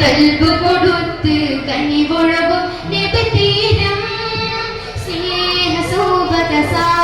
കൽബ് കൊടുത്ത് കനിവൊഴകും നബിതീരം സ്നേഹ സൗഭഗ സാ